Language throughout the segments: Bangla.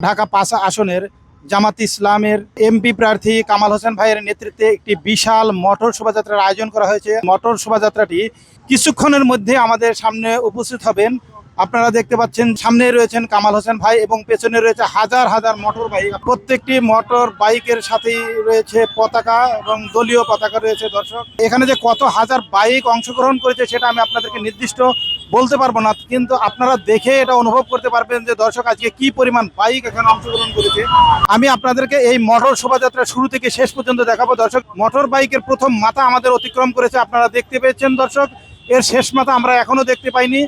ঢাকা পাশা আসনের জামাত ইসলামের এমপি প্রার্থী কামাল হোসেন ভাইয়ের নেতৃত্বে একটি বিশাল মটর শোভাযাত্রার আয়োজন করা হয়েছে। মটর শোভাযাত্রাটি কিছুক্ষণের মধ্যে আমাদের সামনে উপস্থিত হবেন আপনারা দেখতে পাচ্ছেন সামনে রয়েছেন কামাল হোসেন ভাই এবং পেছনে রয়েছে হাজার হাজার মোটর বাইক প্রত্যেকটি মোটর বাইকের সাথেই রয়েছে পতাকা এবং দলীয় পতাকা রয়েছে দর্শক। এখানে যে কত হাজার বাইক অংশগ্রহণ করেছে সেটা আমি আপনাদেরকে নির্দিষ্ট বলতে পারব না, কিন্তু আপনারা দেখে এটা অনুভব করতে পারবেন যে দর্শক আজকে কি পরিমাণ বাইক এখানে অংশগ্রহণ করেছে। আমি আপনাদেরকে এই মোটর শোভাযাত্রা শুরু থেকে শেষ পর্যন্ত দেখাবো দর্শক। মোটর বাইকের প্রথম মাথা আমাদের অতিক্রম করেছে, আপনারা দেখতে পেয়েছেন দর্শক। এর শেষ মাথা আমরা এখনও দেখতে পাইনি।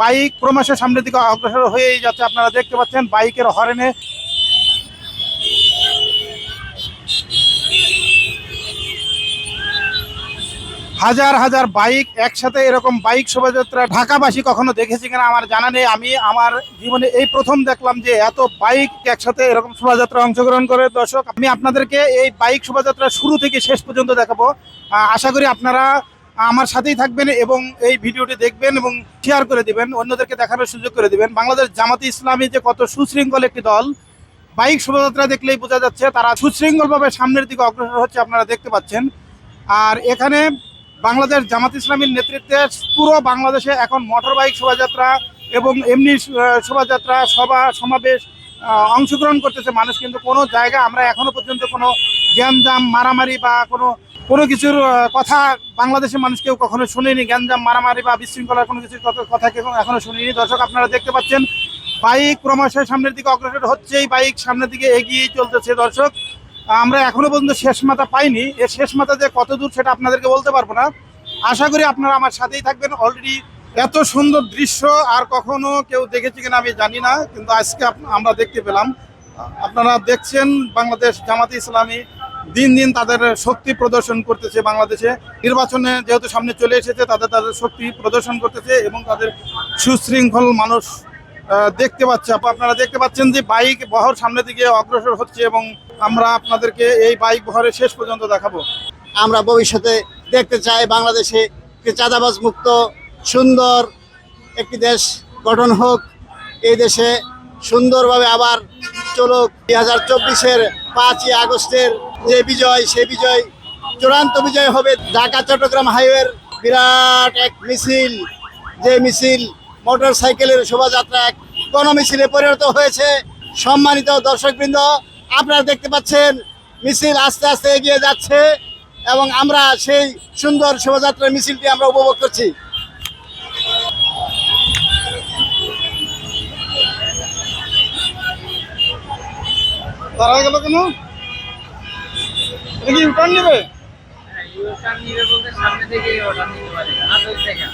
বাইক ক্রমশ সামনের দিকে অগ্রসর হয়েই যাচ্ছে। আপনারা দেখতে পাচ্ছেন বাইকের হরেনে। হাজার হাজার বাইক একসাথে এরকম বাইক শোভাযাত্রা ঢাকাবাসী কখনো দেখেছি কিনা আমার জানা নেই। আমি আমার জীবনে এই প্রথম দেখলাম যে এত বাইক একসাথে এরকম শোভাযাত্রা অংশগ্রহণ করে। দর্শক, আমি আপনাদেরকে এই বাইক শোভাযাত্রা শুরু থেকে শেষ পর্যন্ত দেখাবো। আশা করি আপনারা আমার সাথেই থাকবেন এবং এই ভিডিওটি দেখবেন এবং শেয়ার করে দিবেন, অন্যদেরকে দেখানোর সুযোগ করে দিবেন। বাংলাদেশ জামাতি ইসলামী যে কত সুশৃঙ্খল একটি দল, বাইক শোভাযাত্রা দেখলেই বোঝা যাচ্ছে তারা সুশৃঙ্খলভাবে সামনের দিকে অগ্রসর হচ্ছে আপনারা দেখতে পাচ্ছেন। আর এখানে বাংলাদেশ জামাত ইসলামীর নেতৃত্বে পুরো বাংলাদেশে এখন মোটর বাইক শোভাযাত্রা এবং এমনি শোভাযাত্রা, সভা, সমাবেশ অংশগ্রহণ করতেছে মানুষ। কিন্তু কোনো জায়গা আমরা এখনও পর্যন্ত কোনো গ্যাঞ্জাম, মারামারি বা কোনো কোনো কিছুর কথা বাংলাদেশের মানুষ কেউ কখনো শুনেনি। গ্যাঞ্জাম, মারামারি বা বিশৃঙ্খলার কোনো কিছুর কথা কেউ এখনও শুনিনি। দর্শক, আপনারা দেখতে পাচ্ছেন, বাইক ক্রমশ সামনের দিকে অগ্রসর হচ্ছেই বাইক সামনের দিকে এগিয়েই চলতেছে দর্শক। আমরা এখনও পর্যন্ত শেষ মাথা পাইনি। এর শেষ মাথা যে কত দূর সেটা আপনাদেরকে বলতে পারব না। আশা করি আপনারা আমার সাথেই থাকবেন। অলরেডি এত সুন্দর দৃশ্য আর কখনো কেউ দেখেছে কিনা আমি জানি না, কিন্তু আজকে আমরা দেখতে পেলাম। আপনারা দেখছেন বাংলাদেশ জামাতে ইসলামী দিন দিন তাদের শক্তি প্রদর্শন করতেছে বাংলাদেশে। নির্বাচনে যেহেতু সামনে চলে এসেছে, তাদের তাদের শক্তি প্রদর্শন করতেছে এবং তাদের সুশৃঙ্খল মানুষ দেখতে পাচ্ছে। আপ- আপনারা দেখতে পাচ্ছেন যে বাইক বহর সামনের দিকে অগ্রসর হচ্ছে এবং আমরা আপনাদেরকে এই বাইক বহরের শেষ পর্যন্ত দেখাবো। আমরা ভবিষ্যতে দেখতে চাই বাংলাদেশে চাঁদাবাজ মুক্ত, সুন্দর একটি দেশ গঠন হোক, এই দেশে সুন্দরভাবে আবার চলুক। দুই হাজার চব্বিশের পাঁচই আগস্টের যে বিজয়, সে বিজয়, চূড়ান্ত বিজয় হবে ঢাকা, চট্টগ্রাম হাইওয়ের বিরাট এক মিছিল। যে মিছিল মোটর সাইকেলের শোভাযাত্রা এক গণ মিছিলে পরিণত হয়েছে। সম্মানিত দর্শকবৃন্দ, আপনারা দেখতে পাচ্ছেন, মিছিল আস্তে আস্তে এগিয়ে যাচ্ছে এবং আমরা সেই সুন্দর শোভাযাত্রার মিছিলটি আমরা উপভোগ করছি। তারা গেল কেন? এটা ইউটার্ন নেবে? ইউটার্ন নেবে বলতে সামনে থেকে ইউটার্ন নিতে পারে। আদর দেখা।